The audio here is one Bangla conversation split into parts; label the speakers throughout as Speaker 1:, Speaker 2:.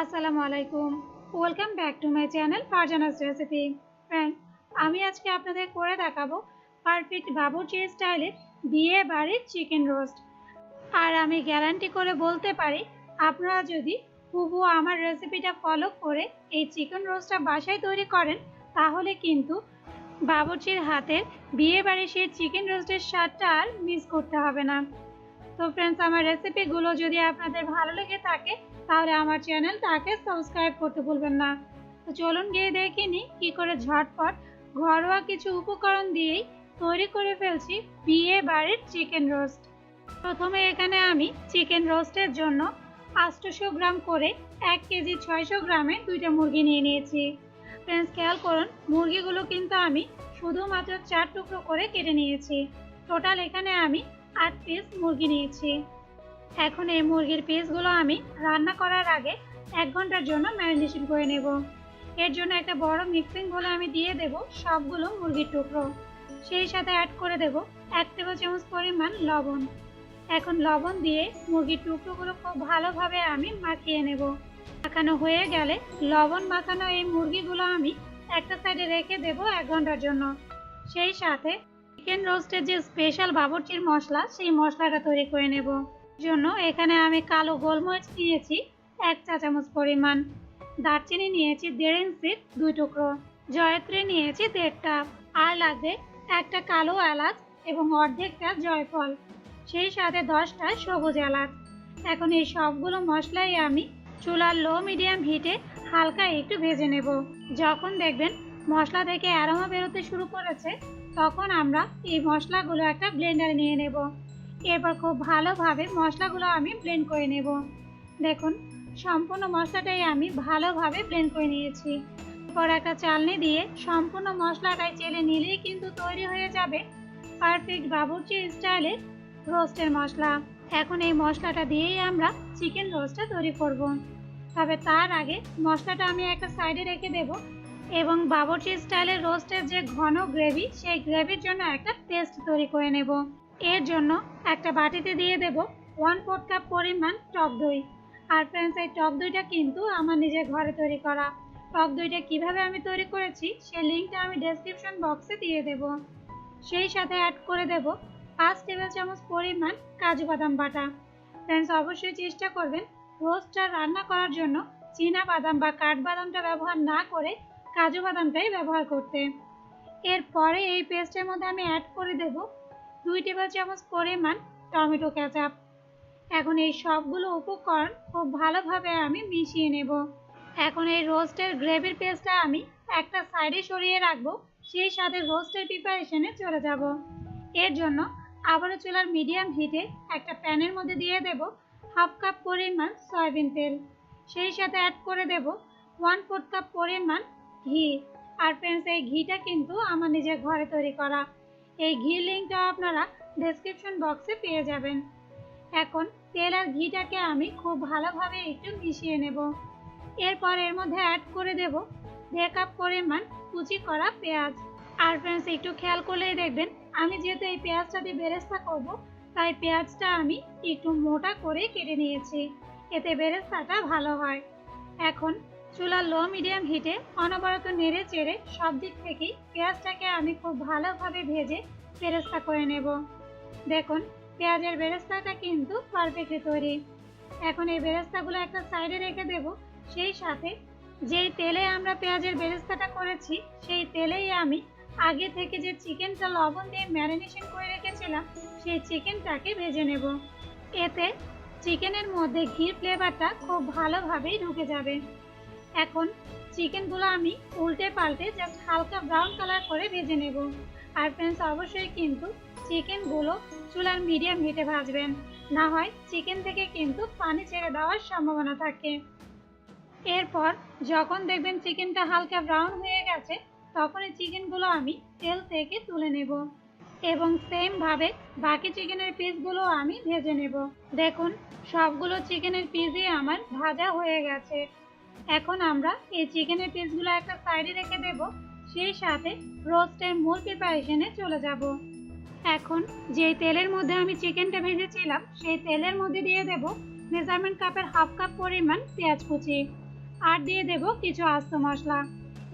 Speaker 1: আসসালামু আলাইকুম। Welcome back to my channel Farzana's recipe friend আমি আজকে আপনাদের করে দেখাবো পারফেক্ট বাবুর্চি স্টাইলের বিয়ে বাড়ির চিকেন রোস্ট আর আমি গ্যারান্টি করে বলতে পারি, আপনারা যদি হুবু আমার রেসিপিটা ফলো করে এই চিকেন রোস্টটা বাসায় তৈরি করেন, তাহলে কিন্তু বাবুর্চির হাতের বিয়ে বাড়ির সেই চিকেন রোস্টের স্বাদটা আর মিস করতে হবে না। তো ফ্রেন্ডস আমার রেসিপিগুলো যদি আপনাদের ভালো লেগে থাকে, তাহলে আমার চ্যানেলটাকে সাবস্ক্রাইব করতে ভুলবেন না। তো চলুন গিয়ে দেখিনি কী করে ঝটপট ঘরোয়া কিছু উপকরণ দিয়েই তৈরি করে ফেলছি বিয়ে বাড়ির চিকেন রোস্ট প্রথমে এখানে আমি চিকেন রোস্টের জন্য আটশোশো গ্রাম করে এক কেজি ছয়শো গ্রামের দুইটা মুরগি নিয়ে নিয়েছি। ফ্রেন্ডস খেয়াল করুন, মুরগিগুলো কিন্তু আমি শুধুমাত্র চার টুকরো করে কেটে নিয়েছি। টোটাল এখানে আমি আট পিস মুরগি নিয়েছি। এখন এই মুরগির পিসগুলো আমি রান্না করার আগে এক ঘণ্টার জন্য ম্যারিনেশন করে নেব। এর জন্য একটা বড় মিক্সিং বলে আমি দিয়ে দেব সবগুলো মুরগির টুকরো। সেই সাথে অ্যাড করে দেব এক টেবিল চামচ পরিমাণ লবণ। এখন লবণ দিয়ে মুরগির টুকরোগুলো খুব ভালোভাবে আমি মাখিয়ে নেব। মাখানো হয়ে গেলে লবণ মাখানো এই মুরগিগুলো আমি একটা সাইডে রেখে দেব এক ঘণ্টার জন্য। সেই সাথে চিকেন রোস্টের যে স্পেশাল বাবুর্চির মশলা, সেই মশলাটা তৈরি করে নেব। জন্য এখানে আমি কালো গোলমরিচ নিয়েছি এক চা চামচ পরিমাণ। দারচিনি নিয়েছি দেড় ইঞ্চি দুই টুকরো। জয়ত্রী নিয়েছি দেড়টা আর লাগবে একটা কালো এলাচ এবং অর্ধেকটা জয়ফল। সেই সাথে দশটা সবুজ এলাচ। এখন এই সবগুলো মশলাই আমি চুলার লো মিডিয়াম হিটে হালকা একটু ভেজে নেব। যখন দেখবেন মশলা থেকে অ্যারোমা বেরোতে শুরু করেছে, তখন আমরা এই মশলাগুলো একটা ব্লেন্ডারে নিয়ে নেব। এরপর খুব ভালোভাবে মশলাগুলো আমি ব্লেন্ড করে নেব। দেখুন, সম্পূর্ণ মশলাটাই আমি ভালোভাবে ব্লেন্ড করে নিয়েছি। এরপর একটা চালনি দিয়ে সম্পূর্ণ মশলাটাই চেলে নিলেই কিন্তু তৈরি হয়ে যাবে পারফেক্ট বাবুর্চি স্টাইলের রোস্টের মশলা। এখন এই মশলাটা দিয়েই আমরা চিকেন রোস্টটা তৈরি করব। তবে তার আগে মশলাটা আমি একটা সাইডে রেখে দেব এবং বাবুর্চি স্টাইলের রোস্টের যে ঘন গ্রেভি, সেই গ্রেভির জন্য একটা পেস্ট তৈরি করে নেব। এর জন্য একটা বাটিতে দিয়ে দেব ওয়ান ফোর্থ কাপ পরিমাণ টক দই। আর ফ্রেন্ডস এই টক দইটা কিন্তু আমার নিজের ঘরে তৈরি করা। টক দইটা কীভাবে আমি তৈরি করেছি, সেই লিঙ্কটা আমি ডেসক্রিপশন বক্সে দিয়ে দেব। সেই সাথে অ্যাড করে দেব পাঁচ টেবিল চামচ পরিমাণ কাজু বাদাম বাটা। ফ্রেন্ডস অবশ্যই চেষ্টা করবেন রোস্টটা রান্না করার জন্য চীনা বাদাম বা কাঠবাদামটা ব্যবহার না করে কাজু বাদামটাই ব্যবহার করতে। এরপরে এই পেস্টের মধ্যে আমি অ্যাড করে দেব দুই টেবিল চামচ পরিমাণ টমেটো কেচাপ। এখন এই সবগুলো উপকরণ খুব ভালোভাবে আমি মিশিয়ে নেব। এখন এই রোস্টের গ্রেভির পেস্টটা আমি একটা সাইডে সরিয়ে রাখব, সেই সাথে রোস্টের প্রিপারেশনে চলে যাব। এর জন্য আবারও চুলার মিডিয়াম হিটে একটা প্যানের মধ্যে দিয়ে দেব হাফ কাপ পরিমাণ সয়াবিন তেল। সেই সাথে অ্যাড করে দেব ওয়ান ফোর্থ কাপ পরিমাণ ঘি। আর ফ্রেন্ডস এই ঘিটা কিন্তু আমার নিজের ঘরে তৈরি করা। এই ঘি লিঙ্কটা আপনারা ডেসক্রিপশন বক্সে পেয়ে যাবেন। এখন তেল আর ঘিটাকে আমি খুব ভালোভাবে একটু মিশিয়ে নেব। এরপর এর মধ্যে অ্যাড করে দেব দেড় কাপ পরিমাণ কুচি করা পেঁয়াজ। আর ফ্রেন্ডস একটু খেয়াল করলেই দেখবেন, আমি যেহেতু এই পেঁয়াজটা দিয়ে বেরেস্তা করব তাই পেঁয়াজটা আমি একটু মোটা করে কেটে নিয়েছি। এতে বেরেস্তাটা ভালো হয়। এখন চুলার লো মিডিয়াম হিটে অনবরত নেড়ে চেড়ে সব দিক থেকেই পেঁয়াজটাকে আমি খুব ভালোভাবে ভেজে বেরেস্তা করে নেব। দেখুন, পেঁয়াজের বেরেস্তাটা কিন্তু পারফেক্টলি তৈরি। এখন এই বেরেস্তাগুলো একটা সাইডে রেখে দেব। সেই সাথে যেই তেলে আমরা পেঁয়াজের বেরেস্তাটা করেছি, সেই তেলেই আমি আগে থেকে যে চিকেনটা লবণ দিয়ে ম্যারিনেশন করে রেখেছিলাম, সেই চিকেনটাকে ভেজে নেব। এতে চিকেনের মধ্যে ঘির ফ্লেভারটা খুব ভালোভাবেই ঢুকে যাবে। এখন চিকেনগুলো আমি উল্টে পাল্টে জাস্ট হালকা ব্রাউন কালার করে ভেজে নেব। আর ফ্রেন্ডস অবশ্যই কিন্তু চিকেনগুলো চুলার মিডিয়াম হিটে ভাজবেন। না হয় চিকেন থেকে কিন্তু পানি ছেড়ে দেওয়ার সম্ভাবনা থাকে। এরপর যখন দেখবেন চিকেনটা হালকা ব্রাউন হয়ে গেছে তখন এই চিকেনগুলো আমি তেল থেকে তুলে নেব এবং সেম ভাবে বাকি চিকেনের পিসগুলো আমি ভেজে নেব। দেখুন, সবগুলো চিকেনের পিসই আমার ভাজা হয়ে গেছে। এখন আমরা এই চিকেনের পিসগুলো একটা সাইডে রেখে দেব, সেই সাথে রোস্টের মূল প্রিপারেশনে চলে যাব। এখন যে তেলের মধ্যে আমি চিকেনটা ভেজেছিলাম, সেই তেলের মধ্যে দিয়ে দেব মেজারমেন্ট কাপের হাফ কাপ পরিমাণ পেঁয়াজ কুচি। আর দিয়ে দেব কিছু আস্ত মশলা।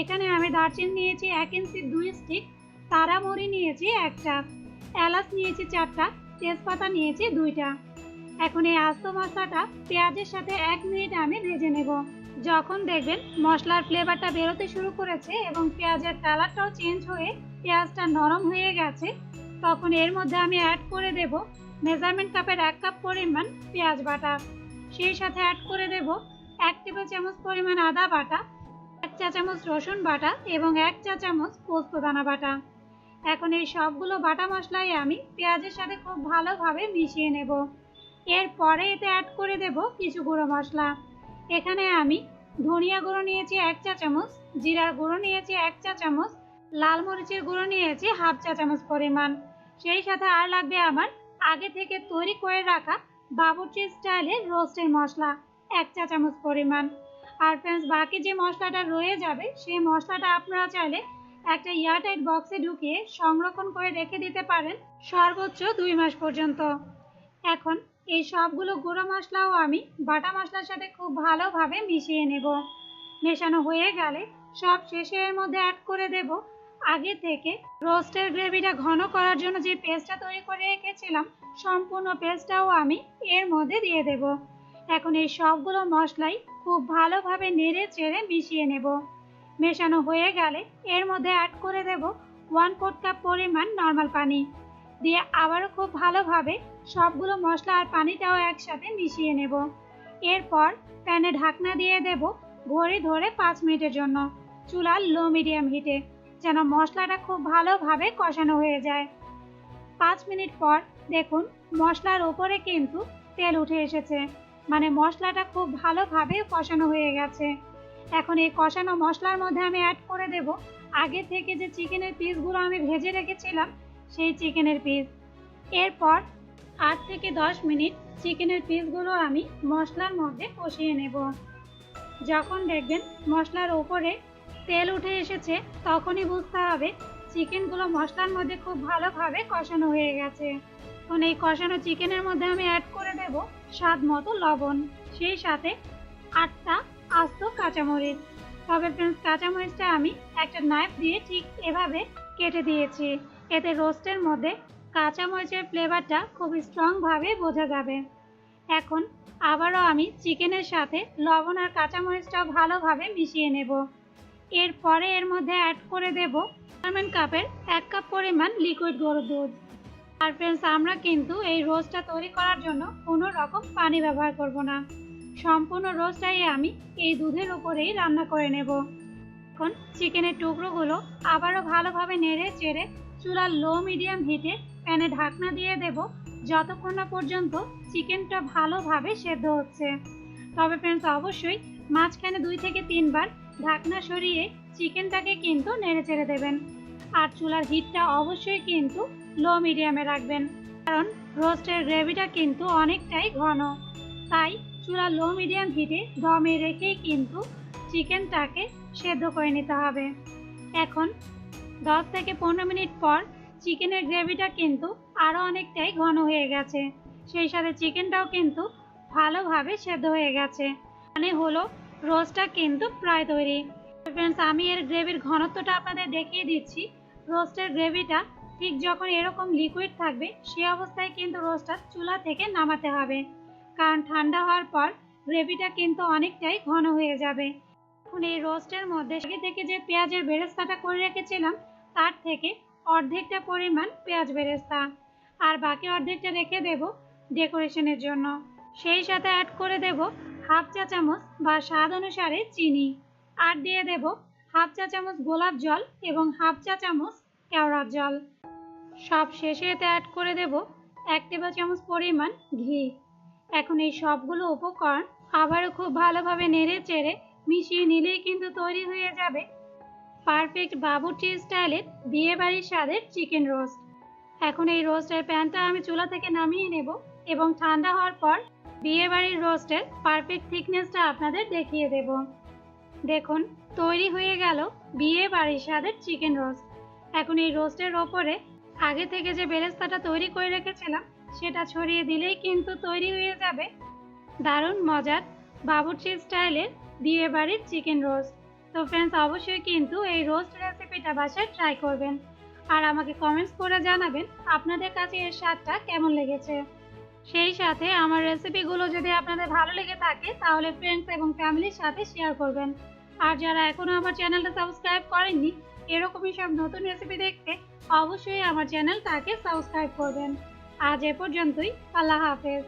Speaker 1: এখানে আমি দারচিনি নিয়েছি এক ইঞ্চি, দুই স্টিক তারামরি নিয়েছি একটা, এলাচ নিয়েছি চারটা, তেজপাতা নিয়েছি দুইটা। এখন এই আস্ত মশলাটা পেঁয়াজের সাথে এক মিনিট আমি ভেজে নেব। যখন দেখবেন মশলার ফ্লেভারটা বেরোতে শুরু করেছে এবং পেঁয়াজের কালারটাও চেঞ্জ হয়ে পেঁয়াজটা নরম হয়ে গেছে, তখন এর মধ্যে আমি অ্যাড করে দেব মেজারমেন্ট কাপের এক কাপ পরিমাণ পেঁয়াজ বাটা। সেই সাথে অ্যাড করে দেব এক টেবিল চামচ পরিমাণ আদা বাটা চা চামচ রসুন বাটা এবং এক চা চামচ পোস্ত দানা বাটা। এখন এই সবগুলো বাটা মশলাই আমি পেঁয়াজের সাথে খুব ভালোভাবে মিশিয়ে নেব। এরপরে এতে অ্যাড করে দেব কিছু গুঁড়ো মশলা। এখানে আমি ধনিয়া গুঁড়ো নিয়েছি এক চা চামচ জিরার গুঁড়ো নিয়েছি এক চা চামচ লাল মরিচের গুঁড়ো নিয়েছি হাফ চা চামচ পরিমাণ। সেই সাথে আর লাগবে আমার আগে থেকে তৈরি করে রাখা বাবুর্চি স্টাইলের রোস্টের মশলা, এক চা চামচ পরিমাণ। আর ফ্রেন্ডস বাকি যে মশলাটা রয়ে যাবে, সেই মশলাটা আপনারা চাইলে একটা এয়ারটাইট বক্সে ঢুকিয়ে সংরক্ষণ করে রেখে দিতে পারেন সর্বোচ্চ দুই মাস পর্যন্ত। এখন এই সবগুলো গুঁড়ো মশলাও আমি বাটা মশলার সাথে খুব ভালোভাবে মিশিয়ে নেব। মেশানো হয়ে গেলে সব শেষে এর মধ্যে অ্যাড করে দেব আগে থেকে রোস্টের গ্রেভিটা ঘন করার জন্য যে পেস্টটা তৈরি করে রেখেছিলাম, সম্পূর্ণ পেস্টটাও আমি এর মধ্যে দিয়ে দেব। এখন এই সবগুলো মশলাই খুব ভালোভাবে নেড়ে চেড়ে মিশিয়ে নেব। মেশানো হয়ে গেলে এর মধ্যে অ্যাড করে দেব ওয়ান ফোর্থ কাপ পরিমাণ নর্মাল পানি। দিয়ে আবারও খুব ভালোভাবে সবগুলো মশলা আর পানিটাও একসাথে মিশিয়ে নেব। এরপর প্যানে ঢাকনা দিয়ে দেব ঘড়ি ধরে পাঁচ মিনিটের জন্য চুলার লো মিডিয়াম হিটে যেন মশলাটা খুব ভালোভাবে কষানো হয়ে যায়। পাঁচ মিনিট পর দেখুন মশলার ওপরে কিন্তু তেল উঠে এসেছে। মানে মশলাটা খুব ভালোভাবে কষানো হয়ে গেছে। এখন এই কষানো মশলার মধ্যে আমি অ্যাড করে দেব। আগে থেকে যে চিকেনের পিসগুলো আমি ভেজে রেখেছিলাম, সেই চিকেনের পিস এরপর আট থেকে দশ মিনিট চিকেনের পিসগুলো আমি মশলার মধ্যে কষিয়ে নেব। যখন দেখবেন মশলার ওপরে তেল উঠে এসেছে, তখনই বুঝতে হবে চিকেনগুলো মশলার মধ্যে খুব ভালোভাবে কষানো হয়ে গেছে। এখন এই কষানো চিকেনের মধ্যে আমি অ্যাড করে দেব স্বাদ মতো লবণ, সেই সাথে আটটা আস্ত কাঁচামরিচ। তবে ফ্রেন্ডস কাঁচামরিচটা আমি একটা নাইফ দিয়ে ঠিক এভাবে কেটে দিয়েছি। এতে রোস্টের মধ্যে কাঁচামরিচের ফ্লেভারটা খুব স্ট্রংভাবে বোঝা যাবে। এখন আবারও আমি চিকেনের সাথে লবণ আর কাঁচামরিচটাও ভালোভাবে মিশিয়ে নেব। এরপরে এর মধ্যে অ্যাড করে দেব মেজারমেন্ট কাপের এক কাপ পরিমাণ লিকুইড গরুর দুধ। আর ফ্রেন্ডস আমরা কিন্তু এই রোস্টটা তৈরি করার জন্য কোনো রকম পানি ব্যবহার করব না। সম্পূর্ণ রোস্টটাই আমি এই দুধের উপরেই রান্না করে নেব। এখন চিকেনের টুকরোগুলো আবারও ভালোভাবে নেড়ে চেড়ে চুলার লো মিডিয়াম হিটে প্যানে ঢাকনা দিয়ে দেব, যতক্ষণ না পর্যন্ত চিকেনটা ভালোভাবে সেদ্ধ হচ্ছে। তবে ফ্রেন্ডস অবশ্যই মাঝখানে দুই থেকে তিনবার ঢাকনা সরিয়ে চিকেনটাকে কিন্তু নেড়ে চেড়ে দেবেন। আর চুলার হিটটা অবশ্যই কিন্তু লো মিডিয়ামে রাখবেন। কারণ রোস্টের গ্রেভিটা কিন্তু অনেকটাই ঘন। তাই চুলা লো মিডিয়াম হিটে দমে রেখেই কিন্তু চিকেনটাকে সেদ্ধ করে নিতে হবে। এখন দশ থেকে পনেরো মিনিট পর চিকেনের গ্রেভিটা কিন্তু আরও অনেকটাই ঘন হয়ে গেছে। সেই সাথে চিকেনটাও কিন্তু ভালোভাবে সেদ্ধ হয়ে গেছে। মানে হলো রোস্টটা কিন্তু প্রায় তৈরি। ফ্রেন্ডস আমি এর গ্রেভির ঘনত্বটা আপনাদের দেখিয়ে দিচ্ছি। রোস্টের গ্রেভিটা ঠিক যখন এরকম লিকুইড থাকবে, সে অবস্থায় কিন্তু রোস্টটা চুলা থেকে নামাতে হবে। কারণ ঠান্ডা হওয়ার পর গ্রেভিটা কিন্তু অনেকটাই ঘন হয়ে যাবে। এখন এই রোস্টের মধ্যে আগে থেকে যে পেঁয়াজের বেরেস্তাটা করে রেখেছিলাম, তার থেকে অর্ধেকটা পরিমাণ পেঁয়াজ বেরেস্তা। আর বাকি অর্ধেকটা রেখে দেব ডেকোরেশনের জন্য। সেই সাথে অ্যাড করে দেব হাফ চা চামচ বা স্বাদ অনুসারে চিনি। আর দিয়ে দেব হাফ চা চামচ গোলাপ জল এবং হাফ চা চামচ কেওড়ার জল। সব শেষে এতে অ্যাড করে দেব এক টেবিল চামচ পরিমাণ ঘি। এখন এই সবগুলো উপকরণ আবারও খুব ভালোভাবে নেড়ে চেড়ে মিশিয়ে নিলেই কিন্তু তৈরি হয়ে যাবে পারফেক্ট বাবুর্চি স্টাইলের বিয়ে বাড়ির স্বাদের চিকেন রোস্ট এখন এই রোস্টের প্যানটা আমি চুলা থেকে নামিয়ে নেব এবং ঠান্ডা হওয়ার পর বিয়ে বাড়ির রোস্টের পারফেক্ট থিকনেসটা আপনাদের দেখিয়ে দেব। দেখুন, তৈরি হয়ে গেল বিয়ে বাড়ির স্বাদের চিকেন রোস্ট এখন এই রোস্টের ওপরে আগে থেকে যে বেরেস্তাটা তৈরি করে রেখেছিলাম, সেটা ছড়িয়ে দিলেই কিন্তু তৈরি হয়ে যাবে। দারুণ মজার বাবুর্চি স্টাইলের বিয়ে বাড়ির চিকেন রোস্ট। তো ফ্রেন্ডস অবশ্যই কিন্তু এই রোস্ট রেসিপিটা বাসায় ট্রাই করবেন। আর আমাকে কমেন্টস করে জানাবেন, আপনাদের কাছে এর স্বাদটা কেমন লেগেছে? সেই সাথে আমার রেসিপিগুলো যদি আপনাদের ভালো লেগে থাকে, তাহলে ফ্রেন্ডস এবং ফ্যামিলির সাথে শেয়ার করবেন। আর যারা এখনও আমার চ্যানেলটা সাবস্ক্রাইব করেননি এরকমই সব নতুন রেসিপি দেখতে অবশ্যই আমার চ্যানেলটাকে সাবস্ক্রাইব করবেন। আজ এ পর্যন্তই, আল্লাহ হাফেজ।